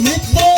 Nick me.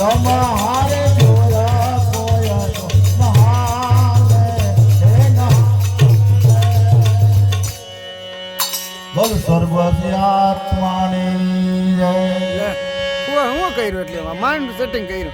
બોલ સર્વસ્ય આત્માની જય. હું કર્યું એટલે? માંડ સેટિંગ કર્યું.